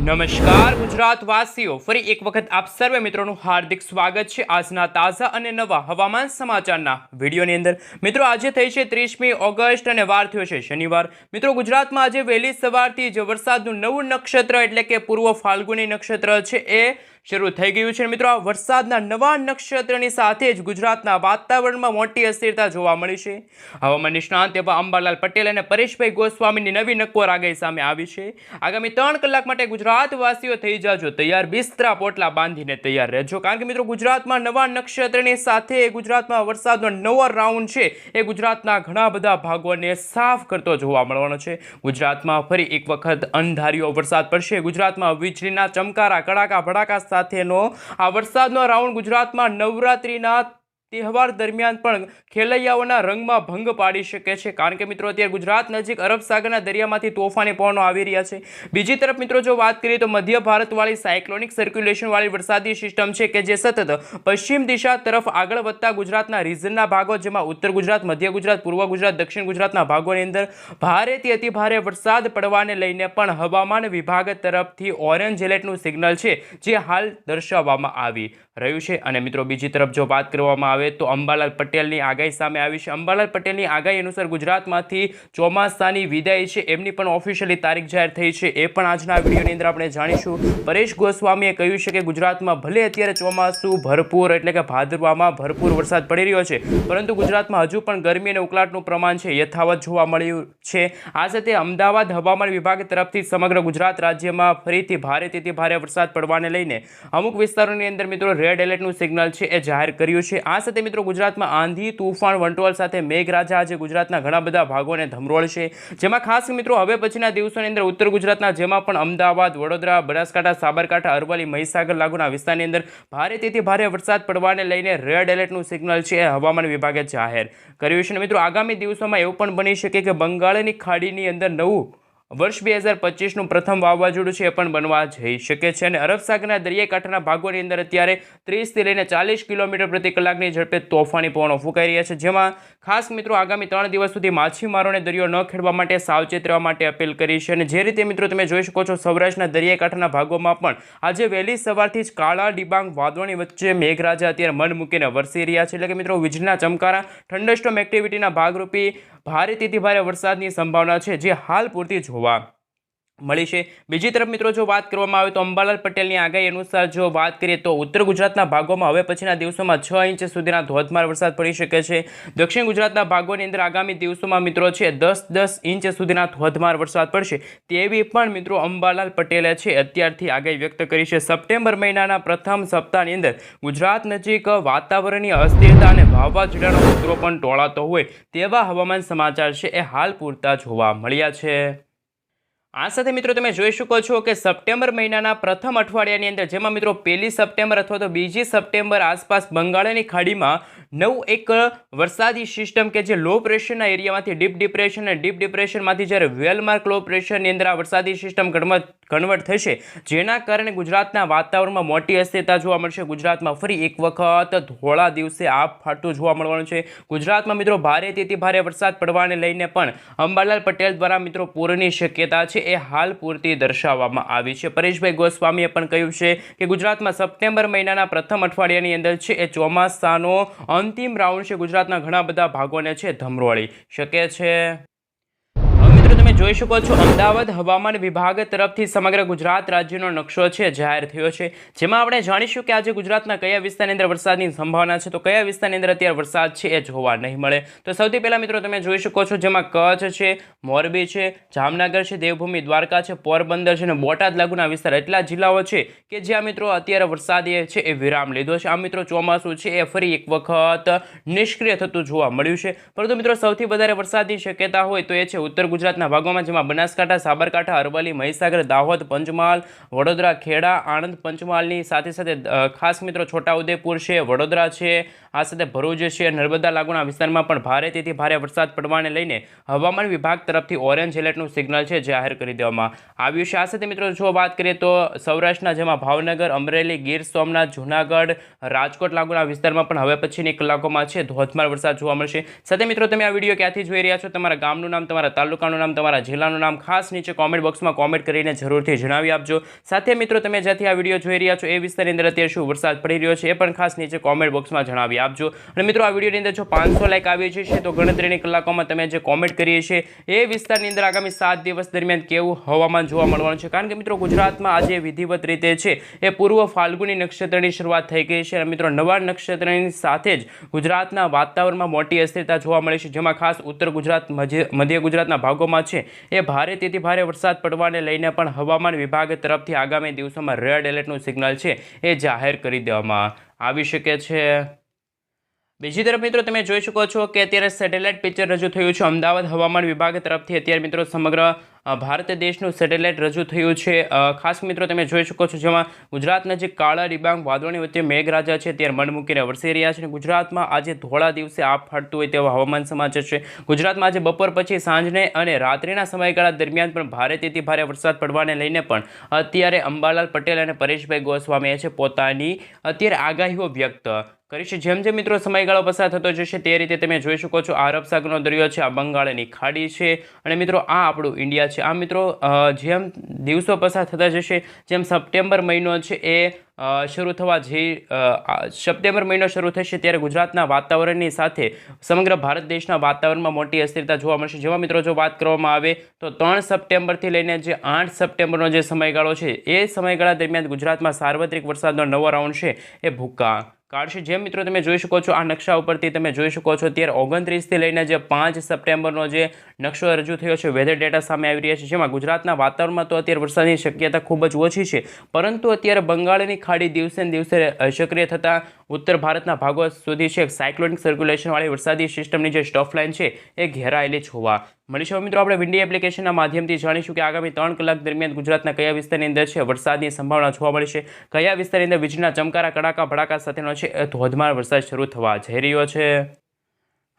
નમસ્કાર ગુજરાત વાસીઓ ફરી એક વખત આપ સર્વે મિત્રોનું હાર્દિક સ્વાગત છે આજના તાજા અને નવા હવામાન સમાચારના વિડીયોની અંદર. મિત્રો, આજે થઈ છે ત્રીસમી ઓગસ્ટ અને વાર થયો છે શનિવાર. મિત્રો, ગુજરાતમાં આજે વહેલી સવારથી જ વરસાદનું નવું નક્ષત્ર એટલે કે પૂર્વ ફાલ્ગુની નક્ષત્ર છે એ શરૂ થઈ ગયું છે. મિત્રો વરસાદના નવા નક્ષત્રની સાથે જ ગુજરાતના વાતાવરણમાં મોટી અસ્થિરતા જોવા મળી છે. હવામાન નિષ્ણાંત એવા અંબાલાલ પટેલ અને પરેશભાઈ ગોસ્વામીની નવી નક્કોર આગાહી સામે આવી છે. આગામી ત્રણ કલાક માટે ગુજરાતવાસીઓ થઈ જાજો. તૈયાર બિસ્તરા પોટલા બાંધીને તૈયાર રહેજો. કારણ કે મિત્રો, ગુજરાતમાં નવા નક્ષત્રની સાથે ગુજરાતમાં વરસાદનો નવો રાઉન્ડ છે. એ ગુજરાતના ઘણા બધા ભાગોને સાફ કરતો જોવા મળવાનો છે. ગુજરાતમાં ફરી એક વખત અંધારીઓ વરસાદ પડશે. ગુજરાતમાં વીજળીના ચમકારા કડાકા ભડાકા સાથેનો આ વરસાદનો રાઉન્ડ ગુજરાતમાં નવરાત્રિના તહેવાર દરમિયાન પણ ખેલૈયાઓના રંગમાં ભંગ પાડી શકે છે. કારણ કે મિત્રો, અત્યારે ગુજરાત નજીક અરબ સાગરના દરિયામાંથી તોફાની પવનો આવી રહ્યા છે. બીજી તરફ મિત્રો, જો વાત કરીએ તો મધ્ય ભારતવાળી સાયક્લોનિક સર્ક્યુલેશનવાળી વરસાદી સિસ્ટમ છે કે જે સતત પશ્ચિમ દિશા તરફ આગળ વધતા ગુજરાતના રિજનના ભાગો, જેમાં ઉત્તર ગુજરાત, મધ્ય ગુજરાત, પૂર્વ ગુજરાત, દક્ષિણ ગુજરાતના ભાગોની અંદર ભારેથી અતિ ભારે વરસાદ પડવાને લઈને પણ હવામાન વિભાગ તરફથી ઓરેન્જ એલર્ટનું સિગ્નલ છે, જે હાલ દર્શાવવામાં આવી રહ્યું છે. અને મિત્રો, બીજી તરફ જો વાત કરવામાં આવે તો અંબાલાલ પટેલની આગાહી સામે આવી છે. અંબાલાલ પટેલની આગાહી અનુસાર ગુજરાતમાંથી ચોમાસાની વિદાય છે. એમની પણ ઓફિશિયલી તારીખ જાહેર થઈ છે. એ પણ આજના વિડીયોની અંદર આપણે જાણીશું. પરેશ ગોસ્વામીએ કહ્યું છે કે ગુજરાતમાં ભલે અત્યારે ચોમાસું ભરપૂર એટલે કે ભાદરવામાં ભરપૂર વરસાદ પડી રહ્યો છે, પરંતુ ગુજરાતમાં હજુ પણ ગરમી અને ઉકળાટનું પ્રમાણ છે. યથાવત જોવા મળ્યું છે. આ સાથે અમદાવાદ હવામાન વિભાગ તરફથી સમગ્ર ગુજરાત રાજ્યમાં ફરીથી ભારેથી ભારે વરસાદ પડવાને લઈને અમુક વિસ્તારોની અંદર મિત્રો રેડ એલર્ટનું સિગ્નલ છે એ જાહેર કર્યું છે. આ સાથે મિત્રો ગુજરાતમાં આંધી, તુફાન, વંટોળ સાથે મેઘરાજા આજે ગુજરાતના ઘણા બધા ભાગોને ધમરોળશે જેમાં ખાસ મિત્રો હવે પછીના દિવસોની અંદર ઉત્તર ગુજરાતના જેમાં પણ અમદાવાદ, વડોદરા, બનાસકાંઠા, સાબરકાંઠા, અરવલ્લી, મહીસાગર લાગુના વિસ્તારની અંદર ભારે તેથી ભારે વરસાદ પડવાને લઈને રેડ એલર્ટનું સિગ્નલ છે એ હવામાન વિભાગે જાહેર કર્યું છે. મિત્રો આગામી દિવસોમાં એવું પણ બની શકે કે બંગાળની ખાડીની અંદર નવું વર્ષ બે હજાર પચીસનું પ્રથમ વાવાઝોડું છે એ પણ બનવા જઈ શકે છે અને અરબસાગરના દરિયાકાંઠાના ભાગોની અંદર અત્યારે ત્રીસથી લઈને ચાલીસ કિલોમીટર પ્રતિ કલાકની ઝડપે તોફાની પવનો ફૂંકાઈ રહ્યા છે. જેમાં ખાસ મિત્રો આગામી ત્રણ દિવસ સુધી માછીમારોને દરિયો ન ખેડવા માટે સાવચેત રહેવા માટે અપીલ કરી છે અને જે રીતે મિત્રો તમે જોઈ શકો છો, સૌરાષ્ટ્રના દરિયાકાંઠાના ભાગોમાં પણ આજે વહેલી સવારથી જ કાળા ડિબાંગ વાદળોની વચ્ચે મેઘરાજા અત્યારે મન મૂકીને વરસી રહ્યા છે. એટલે કે મિત્રો વીજળીના ચમકારા ઠંડસ્ટોમ એક્ટિવિટીના ભાગરૂપી ભારેથી ભારે વરસાદની સંભાવના છે, જે હાલ પૂરતી જોવા મળી છે. બીજી તરફ મિત્રો, જો વાત કરવામાં આવે તો અંબાલાલ પટેલની આગાહી અનુસાર જો વાત કરીએ તો ઉત્તર ગુજરાતના ભાગોમાં હવે પછીના દિવસોમાં છ ઇંચ સુધીના ધોધમાર વરસાદ પડી શકે છે. દક્ષિણ ગુજરાતના ભાગોની અંદર આગામી દિવસોમાં મિત્રો છે, દસ દસ ઇંચ સુધીના ધોધમાર વરસાદ પડશે. તેવી પણ મિત્રો અંબાલાલ પટેલે છે, અત્યારથી આગાહી વ્યક્ત કરી છે. સપ્ટેમ્બર મહિનાના પ્રથમ સપ્તાહની અંદર ગુજરાત નજીક વાતાવરણની અસ્થિરતા અને વાવાઝોડાનો ખતરો પણ ટોળાતો હોય તેવા હવામાન સમાચાર છે એ હાલ પૂરતા જોવા મળ્યા છે. આ સાથે મિત્રો તમે જોઈ શકો છો કે સપ્ટેમ્બર મહિનાના પ્રથમ અઠવાડિયાની અંદર જેમાં મિત્રો પહેલી સપ્ટેમ્બર અથવા તો બીજી સપ્ટેમ્બર આસપાસ બંગાળની ખાડીમાં નવું એક વરસાદી સિસ્ટમ કે જે લો પ્રેશરના એરિયામાંથી ડીપ ડિપ્રેશન અને ડીપ ડિપ્રેશનમાંથી જ્યારે વેલમાર્ક લો પ્રેશરની અંદર આ વરસાદી સિસ્ટમ કન્વર્ટ કન્વર્ટ થશે. જેના કારણે ગુજરાતના વાતાવરણમાં મોટી અસ્થિરતા જોવા મળશે. ગુજરાતમાં ફરી એક વખત ધોળા દિવસે આપ ફાટતું જોવા મળવાનું છે. ગુજરાતમાં મિત્રો ભારેથી ભારે વરસાદ પડવાને લઈને પણ અંબાલાલ પટેલ દ્વારા મિત્રો પૂરની શક્યતા છે એ હાલ પૂરતી દર્શાવવામાં આવી છે. પરેશભાઈ ગોસ્વામીએ પણ કહ્યું છે કે ગુજરાતમાં સપ્ટેમ્બર મહિનાના પ્રથમ અઠવાડિયાની અંદર છે એ ચોમાસાનો અંતિમ રાઉન્ડ છે. ગુજરાતના ઘણા બધા ભાગોને છે ધમરોળી. શકે છે મિત્રો, તમે જોઈ શકો છો, અમદાવાદ હવામાન વિભાગ તરફથી સમગ્ર ગુજરાત રાજ્યનો નકશો છે, જાહેર થયો છે. જેમાં આપણે જાણીશું કે આજે ગુજરાતના કયા વિસ્તારની અંદર વરસાદની સંભાવના છે. તો કયા વિસ્તારની અંદર અત્યારે વરસાદ છે એ જોવા નહીં મળે. તો સૌથી પહેલાં મિત્રો, તમે જોઈ શકો છો, જેમાં કચ્છ છે, મોરબી છે, જામનગર છે, દેવભૂમિ, દ્વારકા છે, પોરબંદર છે અને બોટાદ લાગુના વિસ્તાર એટલા જિલ્લાઓ છે કે જ્યાં મિત્રો અત્યારે વરસાદે છે એ વિરામ લીધો છે. આ મિત્રો, ચોમાસું છે એ ફરી એક વખત નિષ્ક્રિય થતું જોવા મળ્યું છે. પરંતુ મિત્રો, સૌથી વધારે વરસાદની શક્યતા હોય તો એ છે ઉત્તર ગુજરાતના ભાગોમાં જેમાં બનાસકાંઠા, સાબરકાંઠા, અરવલ્લી, મહીસાગર, દાહોદ, પંચમહાલ, વડોદરા, ખેડા, આણંદ પંચમહાલની સાથે સાથે ખાસ મિત્રો છોટાઉદેપુર છે, વડોદરા છે, આ સાથે ભરૂચ છે, નર્મદા લાગુના વિસ્તારમાં પણ ભારે તેથી ભારે વરસાદ પડવાને લઈને હવામાન વિભાગ તરફથી ઓરેન્જ એલર્ટનું સિગ્નલ છે જાહેર કરી દેવામાં આવ્યું છે. આ સાથે મિત્રો જો વાત કરીએ તો સૌરાષ્ટ્રના જેમાં ભાવનગર, અમરેલી, ગીર સોમનાથ, જૂનાગઢ, રાજકોટ લાગુના વિસ્તારમાં પણ હવે પછીની કલાકોમાં છે ધોધમાર વરસાદ જોવા મળશે. સાથે મિત્રો તમે આ વીડિયો ક્યાંથી જોઈ રહ્યા છો? તમારા ગામનું નામ, તમારા તાલુકાનું નામ નામ તમારા જિલ્લાનું નામ ખાસ નીચે કોમેન્ટ બોક્સમાં કોમેન્ટ કરીને જરૂરથી જણાવી આપજો. સાથે મિત્રો, તમે જ્યાંથી આ વીડિયો જોઈ રહ્યા છો, એ વિસ્તારની અંદર અત્યારે શું વરસાદ પડી રહ્યો છે, એ પણ ખાસ નીચે કોમેન્ટ બોક્સમાં જણાવી આપજો. અને મિત્રો, આ વિડીયોની અંદર જો પાંચસો લાઈક આવી છે તો ગણતરીની કલાકોમાં તમે જે કોમેન્ટ કરીએ છીએ, એ વિસ્તારની અંદર આગામી સાત દિવસ દરમિયાન કેવું હવામાન જોવા મળવાનું છે. કારણ કે મિત્રો, ગુજરાતમાં આજે વિધિવત રીતે છે, એ પૂર્વ ફાલ્ગુની નક્ષત્રની શરૂઆત થઈ ગઈ છે. અને મિત્રો, નવા નક્ષત્રની સાથે જ ગુજરાતના વાતાવરણમાં મોટી અસ્થિરતા જોવા મળે છે, જેમાં ખાસ ઉત્તર ગુજરાત મધ્ય ગુજરાતના ભાગોમાં છે. એ ભારે તેથી ભારે વરસાદ પડવાને લઈને પણ હવામાન વિભાગ તરફથી આગામી દિવસોમાં રેડ એલર્ટનું સિગ્નલ છે એ જાહેર કરી દેવામાં આવી શકે છે. બીજી તરફ મિત્રો તમે જોઈ શકો છો કે અત્યારે સેટેલાઇટ પિક્ચર રજૂ થયું છે. અમદાવાદ હવામાન વિભાગ તરફથી અત્યારે મિત્રો સમગ્ર ભારત દેશનું સેટેલાઇટ રજૂ થયું છે. ખાસ મિત્રો, તમે જોઈ શકો છો જેમાં ગુજરાતના જે કાળા ડિબાંગ વાદળોની વચ્ચે મેઘરાજા છે ત્યારે મન મૂકીને વરસી રહ્યા છે ગુજરાતમાં આજે ધોળા દિવસે આપ ફાટતું હોય તેવા હવામાન સમાચાર છે. ગુજરાતમાં આજે બપોર પછી સાંજને અને રાત્રિના સમયગાળા દરમિયાન પણ ભારેથી ભારે વરસાદ પડવાને લઈને પણ અત્યારે અંબાલાલ પટેલ અને પરેશભાઈ ગોસ્વામીએ છે પોતાની અત્યારે આગાહીઓ વ્યક્ત કરી છે. જેમ જેમ મિત્રો સમયગાળો પસાર થતો જશે તે રીતે તમે જોઈ શકો છો. આ અરબ સાગરનો દરિયો છે, આ બંગાળની ખાડી છે અને મિત્રો, આ આપણું ઇન્ડિયા છે. આ મિત્રો જેમ દિવસો પસાર થતા જશે, જેમ સપ્ટેમ્બર મહિનો છે એ શરૂ થવા જે સપ્ટેમ્બર મહિનો શરૂ થશે ત્યારે ગુજરાતના વાતાવરણની સાથે સમગ્ર ભારત દેશના વાતાવરણમાં મોટી અસ્થિરતા જોવા મળશે. જેમાં મિત્રો, જો વાત કરવામાં આવે, તો ત્રણ સપ્ટેમ્બરથી લઈને જે આઠ સપ્ટેમ્બરનો જે સમયગાળો છે, એ સમયગાળા દરમિયાન ગુજરાતમાં સાર્વત્રિક વરસાદનો નવો રાઉન્ડ છે, એ ભૂકા કાઢશે જેમ મિત્રો તમે જોઈ શકો છો, આ નકશા ઉપરથી તમે જોઈ શકો છો ત્યારે ઓગણત્રીસથી લઈને જે પાંચ સપ્ટેમ્બરનો જે નકશો રજૂ થયો છે વેધર ડેટા સામે આવી રહ્યા છે. જેમાં ગુજરાતના વાતાવરણમાં તો અત્યારે વરસાદની શક્યતા ખૂબ જ ઓછી છે, પરંતુ અત્યારે બંગાળની ખાડી દિવસે દિવસે સક્રિય થતાં ઉત્તર ભારતના ભાગો સુધી છે. સાયક્લોનિક સર્ક્યુલેશનવાળી વરસાદી સિસ્ટમની જે સ્ટફ લાઇન છે, એ ઘેરાયેલી જોવા મળી છે હવે મિત્રો આપણે વિન્ડી એપ્લિકેશનના માધ્યમથી જાણીશું કે આગામી ત્રણ કલાક દરમિયાન ગુજરાતના કયા વિસ્તારની અંદર છે વરસાદની સંભાવના જોવા મળશે કયા વિસ્તારની અંદર વીજળીના ચમકારા, કડાકા, ભડાકા સાથેનો છે, ધોધમાર વરસાદ શરૂ થવા જઈ રહ્યો છે.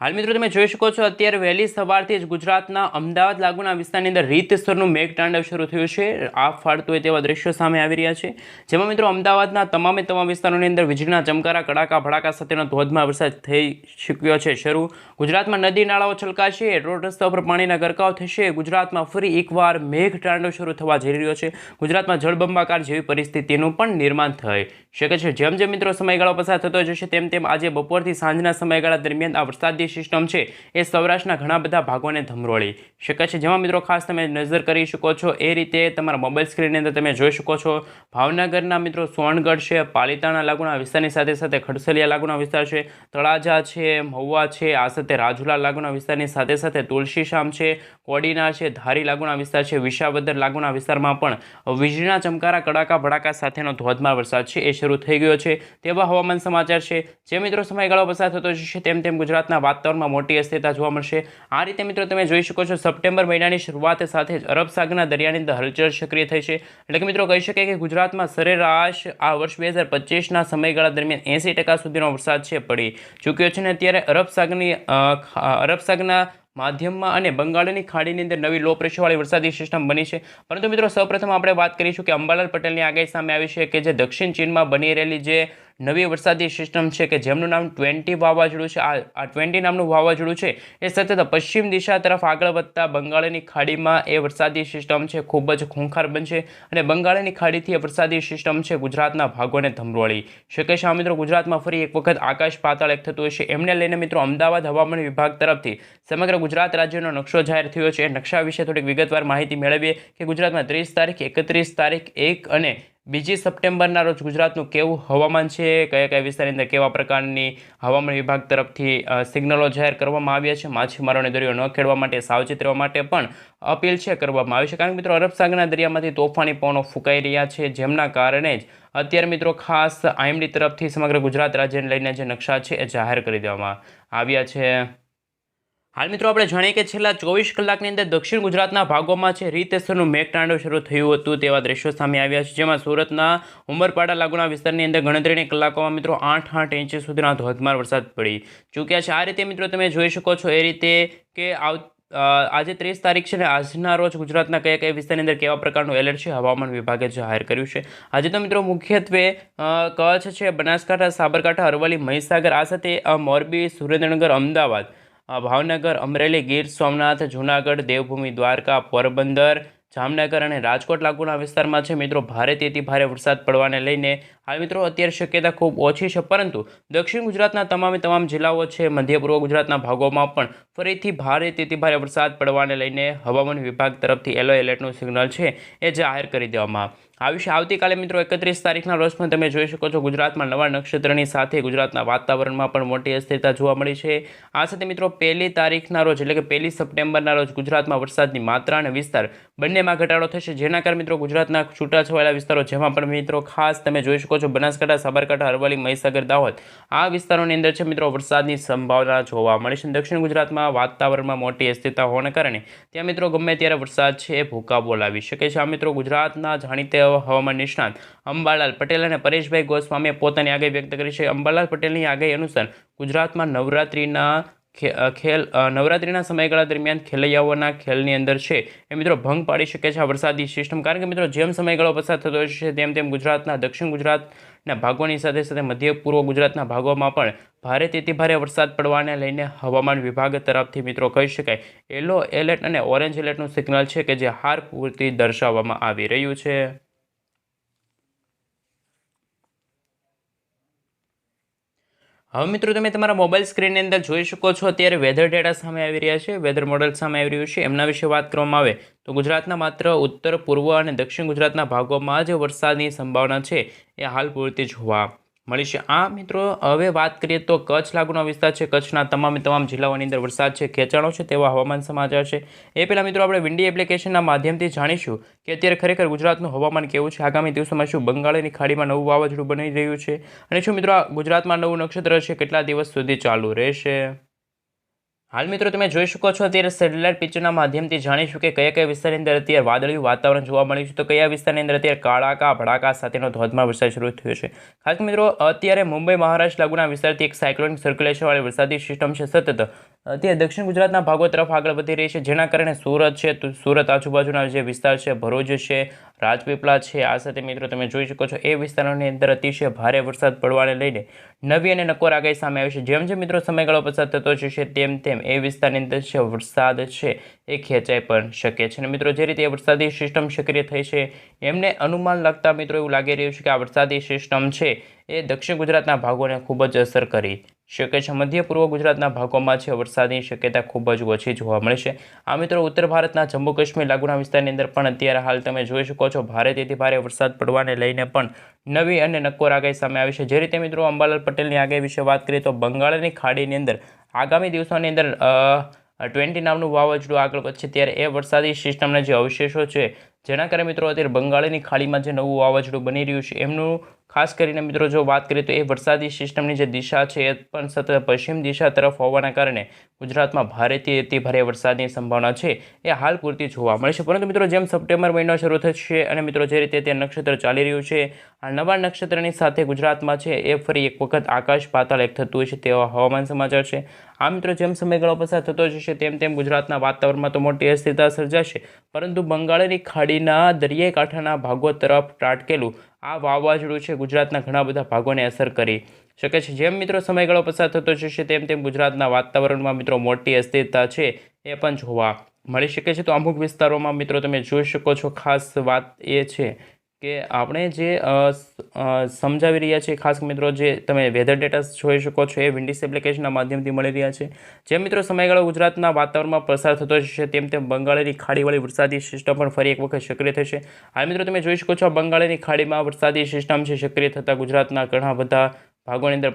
હાલ મિત્રો તમે જોઈ શકો છો, અત્યારે વહેલી સવારથી જ ગુજરાતના અમદાવાદ લાગુના વિસ્તારની અંદર રીતસરનું મેઘતાંડવ શરૂ થયું છે. આ ફાળતું હોય તેવા દ્રશ્યો સામે આવી રહ્યા છે. જેમાં મિત્રો અમદાવાદના તમામે તમામ વિસ્તારોની અંદર વીજળીના ચમકારા, કડાકા, ભડાકા સાથેનો ધોધમાં વરસાદ થઈ શક્યો છે. શરૂ ગુજરાતમાં નદી નાળાઓ છલકાશે, રોડ રસ્તા ઉપર પાણીના ગરકાવ થશે, ગુજરાતમાં ફરી એકવાર મેઘતાંડવ શરૂ થવા જઈ રહ્યો છે. ગુજરાતમાં જળબંબાકાર જેવી પરિસ્થિતિનું પણ નિર્માણ થઈ શકે છે. જેમ જેમ મિત્રો સમયગાળો પસાર થતો જશે, તેમ તેમ આજે બપોરથી સાંજના સમયગાળા દરમિયાન આ વરસાદી સિસ્ટમ છે એ સૌરાષ્ટ્રના ઘણા બધા ભાગોને ધમરોળી શકે છે. જેમાં મિત્રો ખાસ તમે નજર કરી શકો છો, એ રીતે તમારા મોબાઈલ સ્ક્રીનની અંદર તમે જોઈ શકો છો. ભાવનગરના મિત્રો સોનગઢ છે, પાલિતાણા લાગુના વિસ્તારની સાથે સાથે ખડસલિયા લાગુના વિસ્તાર છે, તળાજા છે, મહુવા છે, આ સાથે રાજુલા લાગુના વિસ્તારની સાથે સાથે તુલસીશામ છે, કોડીના છે, ધારી લાગુના વિસ્તાર છે વિશાવદર લાગુના વિસ્તારમાં પણ વીજળીના ચમકારા કડાકા ભડાકા સાથેનો ધોધમાર વરસાદ છે. એ શરૂ થઈ ગયો છે. તેવા હવામાન સમાચાર છે. જે મિત્રો સમયગાળો પસાર થતો જશે તેમ તેમ ગુજરાતના વાતાવરણમાં મોટી અસ્થિરતા જોવા મળશે. આ રીતે મિત્રો તમે જોઈ શકો છો, સપ્ટેમ્બર મહિનાની શરૂઆત સાથે જ અરબ સાગરના દરિયાની અંદર હલચલ સક્રિય થઈ છે. એટલે કે મિત્રો કહી શકાય કે ગુજરાતમાં સરેરાશ આ વર્ષ બે હજાર પચીસના સમયગાળા દરમિયાન એંસી ટકા સુધીનો વરસાદ છે પડી ચૂક્યો છે. ને અત્યારે અરબ સાગરની અરબ સાગરના માધ્યમમાં અને બંગાળની ખાડીની અંદર નવી લો પ્રેશરવાળી વરસાદી સિસ્ટમ બની છે. પરંતુ મિત્રો સૌપ્રથમ આપણે વાત કરીશું કે અંબાલાલ પટેલની આગાહી સામે આવી છે કે જે દક્ષિણ ચીનમાં બની રહેલી જે નવી વરસાદી સિસ્ટમ છે કે જેમનું નામ ટ્વેન્ટી વાવાઝોડું છે. આ ટ્વેન્ટી નામનું વાવાઝોડું છે. એ સતત પશ્ચિમ દિશા તરફ આગળ વધતા બંગાળની ખાડીમાં એ વરસાદી સિસ્ટમ છે ખૂબ જ ખૂંખાર બનશે અને બંગાળની ખાડીથી એ વરસાદી સિસ્ટમ છે ગુજરાતના ભાગોને ધમરોળી. શકે છે મિત્રો? ગુજરાતમાં ફરી એક વખત આકાશ પાતાળ એક થતું હશે. એમને લઈને મિત્રો અમદાવાદ હવામાન વિભાગ તરફથી સમગ્ર ગુજરાત રાજ્યનો નકશો જાહેર થયો છે. એ નકશા વિશે થોડીક વિગતવાર માહિતી મેળવીએ કે ગુજરાતમાં ત્રીસ તારીખ, એકત્રીસ તારીખ, એક અને બીજી સપ્ટેમ્બરના રોજ ગુજરાતનું કેવું હવામાન છે? કયા કયા વિસ્તારની અંદર કેવા પ્રકારની હવામાન વિભાગ તરફથી સિગ્નલો જાહેર કરવામાં આવ્યા છે? માછીમારોને દરિયો ન ખેડવા માટે સાવચેત રહેવા માટે પણ અપીલ છે કરવામાં આવી છે. કારણ કે મિત્રો અરબસાગરના દરિયામાંથી તોફાની પવનો ફૂંકાઈ રહ્યા છે, જેમના કારણે જ અત્યારે મિત્રો ખાસ આઈએમડી તરફથી સમગ્ર ગુજરાત રાજ્યને લઈને જે નકશા છે એ જાહેર કરી દેવામાં આવ્યા છે. હાલ મિત્રો આપણે જાણીએ કે છેલ્લા ચોવીસ કલાકની અંદર દક્ષિણ ગુજરાતના ભાગોમાં છે, રીતસરનું મેઘતાંડવ શરૂ થયું હતું તેવા દ્રશ્યો સામે આવ્યા છે, જેમાં સુરતના ઉમરપાડા લાગુના વિસ્તારની અંદર ગણતરીની કલાકોમાં મિત્રો આઠ આઠ ઇંચ સુધીના ધોધમાર વરસાદ પડી ચૂક્યા છે. આ રીતે મિત્રો તમે જોઈ શકો છો એ રીતે કે આવ આજે ત્રીસ તારીખ છે ને આજના રોજ ગુજરાતના કયા કયા વિસ્તારની અંદર કેવા પ્રકારનું એલર્ટ છે, હવામાન વિભાગે જાહેર કર્યું છે. આજે તો મિત્રો મુખ્યત્વે કચ્છ છે, બનાસકાંઠા, સાબરકાંઠા, અરવલ્લી, મહીસાગર, આ સાથે મોરબી, સુરેન્દ્રનગર, અમદાવાદ ભાવનગર અમરેલી ગીર સોમનાથ, જૂનાગઢ, દેવભૂમિ, દ્વારકા, પોરબંદર, જામનગર અને રાજકોટ લાગુના વિસ્તારમાં છે. મિત્રો ભારેથી ભારે વરસાદ પડવાને લઈને હાલ મિત્રો અત્યારે શક્યતા ખૂબ ઓછી છે. પરંતુ દક્ષિણ ગુજરાતના તમામે તમામ જિલ્લાઓ છે, મધ્ય પૂર્વ ગુજરાતના ભાગોમાં પણ ફરીથી ભારેથી ભારે વરસાદ પડવાને લઈને હવામાન વિભાગ તરફથી યલો એલર્ટનું સિગ્નલ છે, એ જાહેર કરી દેવામાં આ વિશે આવતીકાલે મિત્રો એકત્રીસ તારીખના રોજ પણ તમે જોઈ શકો છો ગુજરાતમાં નવા નક્ષત્રની સાથે ગુજરાતના વાતાવરણમાં પણ મોટી અસ્થિરતા જોવા મળી છે. આ સાથે મિત્રો પહેલી તારીખના રોજ એટલે કે પહેલી સપ્ટેમ્બરના રોજ ગુજરાતમાં વરસાદની માત્રા અને વિસ્તાર બંનેમાં ઘટાડો થશે. જેના કારણે મિત્રો ગુજરાતના છૂટાછવાયેલા વિસ્તારો, જેમાં પણ મિત્રો ખાસ તમે જોઈ શકો છો બનાસકાંઠા, સાબરકાંઠા, અરવલ્લી, મહીસાગર, દાહોદ, આ વિસ્તારોની અંદર છે મિત્રો વરસાદની સંભાવના જોવા મળે છે. દક્ષિણ ગુજરાતમાં વાતાવરણમાં મોટી અસ્થિરતા હોવાને કારણે ત્યાં મિત્રો ગમે ત્યારે વરસાદ છે એ ભૂકા બોલાવી શકે છે. આ મિત્રો ગુજરાતના જાણીતા હવામાન નિષ્ણાત. અંબાલાલ પટેલ અને પરેશભાઈ ગોસ્વામીએ પોતાની આગાહી વ્યક્ત કરી છે. અંબાલાલ પટેલની આગાહી અનુસાર ગુજરાતમાં નવરાત્રિના ખેલ નવરાત્રિના સમયગાળા દરમિયાન ખેલૈયાઓના ખેલની અંદર છે. એ મિત્રો ભંગ પાડી શકે છે આ વરસાદી સિસ્ટમ. કારણ કે મિત્રો જેમ સમયગાળો પસાર થતો છે, તેમ તેમ ગુજરાતના, દક્ષિણ ગુજરાતના ભાગોની સાથે સાથે મધ્ય પૂર્વ ગુજરાતના ભાગોમાં પણ ભારે તેથી ભારે વરસાદ પડવાને લઈને હવામાન વિભાગ તરફથી મિત્રો કહી શકાય. યલો એલર્ટ અને ઓરેન્જ એલર્ટનું સિગ્નલ છે કે જે હાર પૂરતી દર્શાવવામાં આવી રહ્યું છે. હવે મિત્રો, તમે તમારા મોબાઈલ સ્ક્રીનની અંદર જોઈ શકો છો અત્યારે વેધર ડેટા સામે આવી રહ્યા છે. વેધર મોડલ સામે આવી રહ્યું છે. એમના વિશે વાત કરવામાં આવે તો ગુજરાતના માત્ર ઉત્તર, પૂર્વ અને દક્ષિણ ગુજરાતના ભાગોમાં જ વરસાદની સંભાવના છે. એ હાલ પૂરતી જોવા મળી છે. આ મિત્રો, હવે વાત કરીએ તો કચ્છ લાગુનો વિસ્તાર છે. કચ્છના તમામે તમામ જિલ્લાઓની અંદર વરસાદ છે, ખેંચાણો છે, તેવા હવામાન સમાચાર છે. એ પહેલાં મિત્રો, આપણે વિન્ડી એપ્લિકેશનના માધ્યમથી જાણીશું કે અત્યારે ખરેખર ગુજરાતનું હવામાન કેવું છે. આગામી દિવસોમાં શું બંગાળની ખાડીમાં નવું વાવાઝોડું બની રહ્યું છે? અને શું મિત્રો ગુજરાતમાં નવું નક્ષત્ર છે? કેટલા દિવસ સુધી ચાલુ રહેશે? હાલ મિત્રો તમે જોઈ શકો છો અત્યારે સેટેલાઇટ પિક્ચરના માધ્યમથી જાણીશું કે કયા કયા વિસ્તારની અંદર અત્યારે વાદળિયું વાતાવરણ જોવા મળ્યું છે. તો કયા વિસ્તારની અંદર અત્યારે કાળાકા, ભડાકા સાથેનો ધોધમાર વરસાદ શરૂ થયો છે. ખાસ મિત્રો, અત્યારે મુંબઈ, મહારાષ્ટ્ર લાગુના વિસ્તારથી એક સાયક્લોનિક સર્ક્યુલેશનવાળી વરસાદી સિસ્ટમ છે સતત. અત્યારે દક્ષિણ ગુજરાતના ભાગો તરફ આગળ વધી રહી છે, જેના કારણે સુરત છે, તો સુરત આજુબાજુના જે વિસ્તાર છે, ભરૂચ છે, રાજપીપળા છે, આ સાથે મિત્રો તમે જોઈ શકો છો, એ વિસ્તારોની અંદર અતિશય ભારે વરસાદ પડવાને લઈને નવી અને નકોર આગાહી સામે આવી છે. જેમ જેમ મિત્રો સમયગાળો પસાર થતો જશે, તેમ તેમ એ વિસ્તારની અંદર છે વરસાદ છે, એ ખેંચાઈ પણ શકે છે. અને મિત્રો જે રીતે વરસાદી સિસ્ટમ સક્રિય થઈ છે, એમને અનુમાન લગતા મિત્રો એવું લાગી રહ્યું છે કે આ વરસાદી સિસ્ટમ છે, એ દક્ષિણ ગુજરાતના ભાગોને ખૂબ જ અસર કરી શકે છે. મધ્ય પૂર્વ ગુજરાતના ભાગોમાં છે. વરસાદની શક્યતા ખૂબ જ ઓછી જોવા મળે છે. આ મિત્રો ઉત્તર ભારતના જમ્મુ કાશ્મીર લાગુના વિસ્તારની અંદર પણ અત્યારે હાલ તમે જોઈ શકો છો. ભારે તેથી ભારે વરસાદ પડવાને લઈને પણ નવી અને નક્કોર આગાહી સામે આવી છે. જે રીતે મિત્રો અંબાલાલ પટેલની આગાહી વિશે વાત કરીએ તો બંગાળની ખાડીની અંદર આગામી દિવસોની અંદર ટ્વેન્ટી નામનું વાવાઝોડું આગળ વધશે. ત્યારે એ વરસાદી સિસ્ટમના જે અવશેષો છે, જેના કારણે મિત્રો અત્યારે બંગાળની ખાડીમાં જે નવું વાવાઝોડું બની રહ્યું છે, એમનું ખાસ કરીને મિત્રો જો વાત કરીએ તો એ વરસાદી સિસ્ટમની જે દિશા છે, એ પણ સતત પશ્ચિમ દિશા તરફ હોવાના કારણે ગુજરાતમાં ભારેથી અતિ ભારે વરસાદની સંભાવના છે, એ હાલ પૂરતી જોવા મળે છે. પરંતુ મિત્રો જેમ સપ્ટેમ્બર મહિનો શરૂ થશે અને મિત્રો જે રીતે તે નક્ષત્ર ચાલી રહ્યું છે, આ નવા નક્ષત્રની સાથે ગુજરાતમાં છે, એ ફરી એક વખત આકાશ પાતાળ એક થતું હોય છે તેવા હવામાન સમાચાર છે. આ મિત્રો જેમ સમયગાળો પસાર થતો જશે તેમ તેમ ગુજરાતના વાતાવરણમાં તો મોટી અસ્થિરતા સર્જાશે, પરંતુ બંગાળની ખાડીના દરિયાઈ કાંઠાના ભાગો તરફ ત્રાટકેલું આ વાવાઝોડું છે ગુજરાતના ઘણા બધા ભાગોને અસર કરી શકે છે. જેમ મિત્રો સમયગાળો પસાર થતો જશે, તેમ તેમ ગુજરાતના વાતાવરણમાં મિત્રો મોટી અસ્થિરતા છે એ પણ જોવા મળી શકે છે. તો અમુક વિસ્તારોમાં મિત્રો તમે જોઈ શકો છો, ખાસ વાત એ છે કે આપણે જે સમજાવી રહ્યા છીએ, ખાસ મિત્રો, જે તમે વેધર ડેટા જોઈ શકો છો, એ વિન્ડીસ એપ્લિકેશનના માધ્યમથી મળી રહ્યા છે. જે મિત્રો, સમયગાળો ગુજરાતના વાતાવરણમાં પસાર થતો જશે તેમ તેમ બંગાળની ખાડીવાળી વરસાદી સિસ્ટમ પણ ફરી એક વખત સક્રિય થશે. હાલ મિત્રો, તમે જોઈ શકો છો બંગાળની ખાડીમાં વરસાદી સિસ્ટમ છે, સક્રિય થતાં ગુજરાતના ઘણા બધા ભાગોની અંદર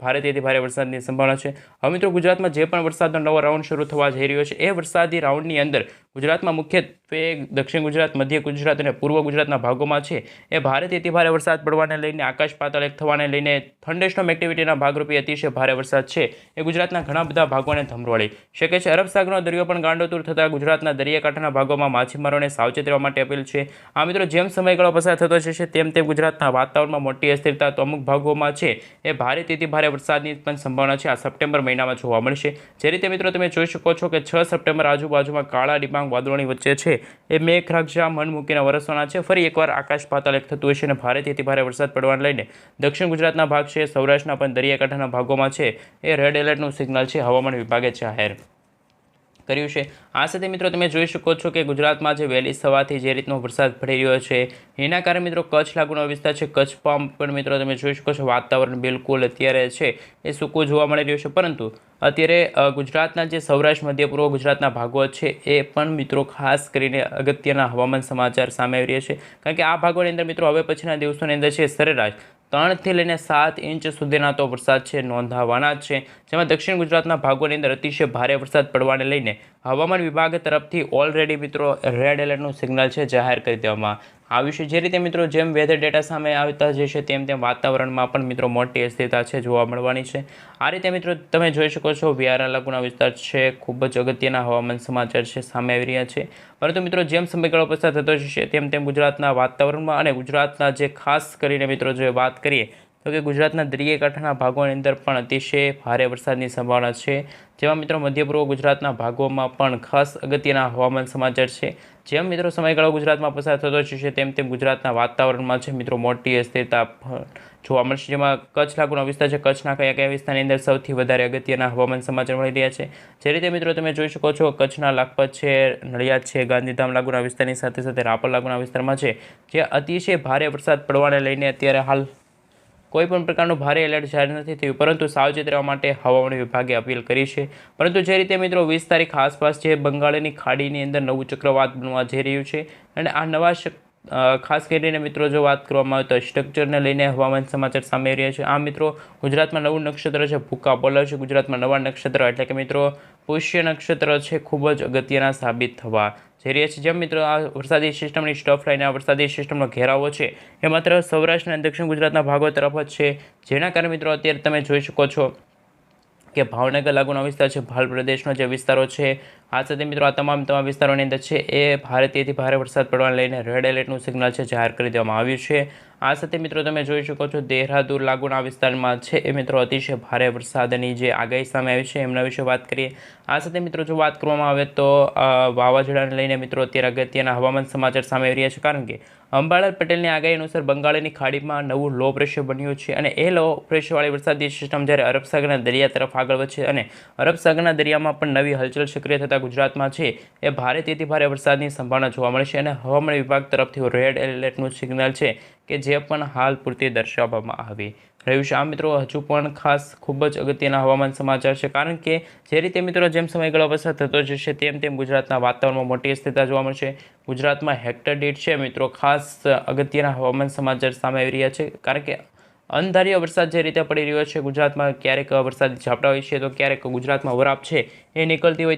ભારેથી ભારે વરસાદની સંભાવના છે. હવે મિત્રો, ગુજરાતમાં જે પણ વરસાદનો નવો રાઉન્ડ શરૂ થવા જઈ રહ્યો છે, એ વરસાદી રાઉન્ડની અંદર ગુજરાતમાં મુખ્યત્વે દક્ષિણ ગુજરાત, મધ્ય ગુજરાત અને પૂર્વ ગુજરાતના ભાગોમાં છે. એ ભારેથી ભારે વરસાદ પડવાને લઈને, આકાશ પાતાળ એક થવાને લઈને થંડેસ્ટોમ એક્ટિવિટીના ભાગરૂપે અતિશય ભારે વરસાદ છે. એ ગુજરાતના ઘણા બધા ભાગોને ધમરોળી. શકે છે, અરબ સાગરનો દરિયો પણ ગાંડોતુર થતાં ગુજરાતના દરિયાકાંઠાના ભાગોમાં માછીમારોને સાવચેત રહેવા માટે અપીલ છે. આ મિત્રો, જેમ સમયગાળો પસાર થતો જશે, તેમ તેમ ગુજરાતના વાતાવરણમાં મોટી અસ્થિરતા તો અમુક ભાગોમાં છે. છે. એ ભારેથી ભારે વરસાદની પણ સંભાવના છે. આ સપ્ટેમ્બર મહિનામાં જોવા મળશે. જે રીતે મિત્રો તમે જોઈ શકો છો કે છ સપ્ટેમ્બર આજુબાજુમાં કાળા ડિબાંગ વાદળોની વચ્ચે છે. એ મેઘરાજા મન મૂકીને વરસવાના છે. ફરી એકવાર આકાશ પાતાલ એક થતું હશે અને ભારેથી ભારે વરસાદ પડવાને લઈને દક્ષિણ ગુજરાતના ભાગ છે. સૌરાષ્ટ્રના પણ દરિયાકાંઠાના ભાગોમાં છે. એ રેડ એલર્ટનું સિગ્નલ છે. હવામાન વિભાગે જાહેર. કર્યું છે. આ સાથે મિત્રો તમે જોઈ શકો છો કે ગુજરાતમાં જે વહેલી સવારથી જે રીતનો વરસાદ પડી રહ્યો છે, એના કારણે મિત્રો કચ્છ લાગુનો વિસ્તાર છે. કચ્છમાં પણ મિત્રો તમે જોઈ શકો છો, વાતાવરણ બિલકુલ અત્યારે છે એ સૂકું જોવા મળી રહ્યું છે. પરંતુ અત્યારે ગુજરાતના જે સૌરાષ્ટ્ર, મધ્ય પૂર્વ ગુજરાતના ભાગો છે એ પણ મિત્રો ખાસ કરીને અગત્યના હવામાન સમાચાર સામે આવી રહ્યા છે. કારણ કે આ ભાગોની અંદર મિત્રો હવે પછીના દિવસોની અંદર છે સરેરાશ ત્રણથી લઈને સાત ઇંચ સુધીના તો વરસાદ છે, નોંધાવાના છે. જેમાં દક્ષિણ ગુજરાતના ભાગોની અંદર અતિશય ભારે વરસાદ પડવાને લઈને હવામાન વિભાગ તરફથી ઓલરેડી મિત્રો રેડ એલર્ટનું સિગ્નલ છે જાહેર કરી દેવામાં આવ્યું છે જે રીતે મિત્રો જેમ વેધર ડેટા સામે આવતા જશે તેમ તેમ વાતાવરણમાં પણ મિત્રો મોટી અસ્થિરતા છે જોવા મળવાની છે. આ રીતે મિત્રો તમે જોઈ શકો છો વિયારા લાગુના વિસ્તાર છે, ખૂબ જ અગત્યના હવામાન સમાચાર છે સામે આવી રહ્યા છે. પરંતુ મિત્રો જેમ સમયગાળો પસાર થતો જશે તેમ તેમ ગુજરાતના વાતાવરણમાં અને ગુજરાતના જે ખાસ કરીને મિત્રો જો વાત કરીએ તો કે ગુજરાતના દરિયાકાંઠાના ભાગોની અંદર પણ અતિશય ભારે વરસાદની સંભાવના છે. જેમાં મિત્રો મધ્ય પૂર્વ ગુજરાતના ભાગોમાં પણ ખાસ અગત્યના હવામાન સમાચાર છે. જેમ મિત્રો સમયગાળો ગુજરાતમાં પસાર થતો જશે તેમ તેમ ગુજરાતના વાતાવરણમાં છે મિત્રો મોટી અસ્થિરતા જોવા મળશે. જેમાં કચ્છ લાગુનો વિસ્તાર છે. કચ્છના કયા કયા વિસ્તારની અંદર સૌથી વધારે અગત્યના હવામાન સમાચાર મળી રહ્યા છે? જે રીતે મિત્રો તમે જોઈ શકો છો, કચ્છના લાખપત છે, નડિયાદ છે, ગાંધીધામ લાગુના વિસ્તારની સાથે સાથે રાપર લાગુના વિસ્તારમાં છે. જે અતિશય ભારે વરસાદ પડવાને લઈને અત્યારે હાલ કોઈ પણ પ્રકારનું ભારે એલર્ટ જાહેર નથી થયું, પરંતુ સાવચેત રહેવા માટે હવામાન વિભાગે અપીલ કરી છે. પરંતુ જે રીતે મિત્રો વીસ તારીખ આસપાસ જે બંગાળની ખાડીની અંદર નવું ચક્રવાત બનવા જઈ રહ્યું છે અને આ નવા ખાસ કરીને મિત્રો જો વાત કરવામાં આવે તો સ્ટ્રક્ચરને લઈને હવામાન સમાચાર સામે રહ્યા છે. આ મિત્રો ગુજરાતમાં નવું નક્ષત્ર છે, ભૂકા બોલર છે. ગુજરાતમાં નવા નક્ષત્ર એટલે કે મિત્રો પુષ્ય નક્ષત્ર છે, ખૂબ જ અગત્યના સાબિત થવા જઈ રહ્યા જેમ મિત્રો, આ વરસાદી સિસ્ટમની સ્ટફ લાઈને આ વરસાદી સિસ્ટમનો ઘેરાવો છે. એ માત્ર સૌરાષ્ટ્ર અને દક્ષિણ ગુજરાતના ભાગો તરફ જ છે. જેના કારણે મિત્રો, અત્યારે તમે જોઈ શકો છો કે ભાવનગર લાગુનો વિસ્તાર છે, ભાલ પ્રદેશનો જે વિસ્તારો છે, આ સાથે મિત્રો, આ તમામ તમામ વિસ્તારોની અંદર છે, એ ભારતીયથી ભારે વરસાદ પડવાને લઈને રેડ એલર્ટનું સિગ્નલ છે, જાહેર કરી દેવામાં આવ્યું છે. આ સાથે મિત્રો તમે જોઈ શકો છો દેહરાદૂન લાગુના વિસ્તારમાં છે. એ મિત્રો અતિશય ભારે વરસાદની જે આગાહી સામે આવી છે એમના વિશે વાત કરીએ. આ સાથે મિત્રો જો વાત કરવામાં આવે તો વાવાઝોડાને લઈને મિત્રો અત્યારે અગત્યના હવામાન સમાચાર સામે આવી રહ્યા છે. કારણ કે અંબાલાલ પટેલની આગાહી અનુસાર બંગાળની ખાડીમાં નવું લો પ્રેશર બન્યું છે અને એ લો પ્રેશરવાળી વરસાદી સિસ્ટમ જ્યારે અરબ દરિયા તરફ આગળ વધશે અને અરબ સાગરના દરિયામાં પણ નવી હલચલ સક્રિય થતાં ગુજરાતમાં છે, એ ભારે તેથી ભારે વરસાદની સંભાવના જોવા મળશે અને હવામાન વિભાગ તરફથી રેડ એલર્ટનું સિગ્નલ છે કે જે પણ હાલ પૂરતી દર્શાવવામાં આવી રહ્યું છે. આ મિત્રો હજુ પણ ખાસ ખૂબ જ અગત્યના હવામાન સમાચાર છે. કારણ કે જે રીતે મિત્રો જેમ સમયગાળો પસાર થતો જશે તેમ તેમ ગુજરાતના વાતાવરણમાં મોટી અસ્થિરતા જોવા મળશે. ગુજરાતમાં હેક્ટર દીઠ છે મિત્રો ખાસ અગત્યના હવામાન સમાચાર સામે આવી રહ્યા છે. કારણ કે અનધાર્ય વરસાદ જે રીતે પડી રહ્યો છે, ગુજરાતમાં ક્યારેક વરસાદી ઝાપટા હોય છે, તો ક્યારેક ગુજરાતમાં વરાપ છે એ નીકળતી હોય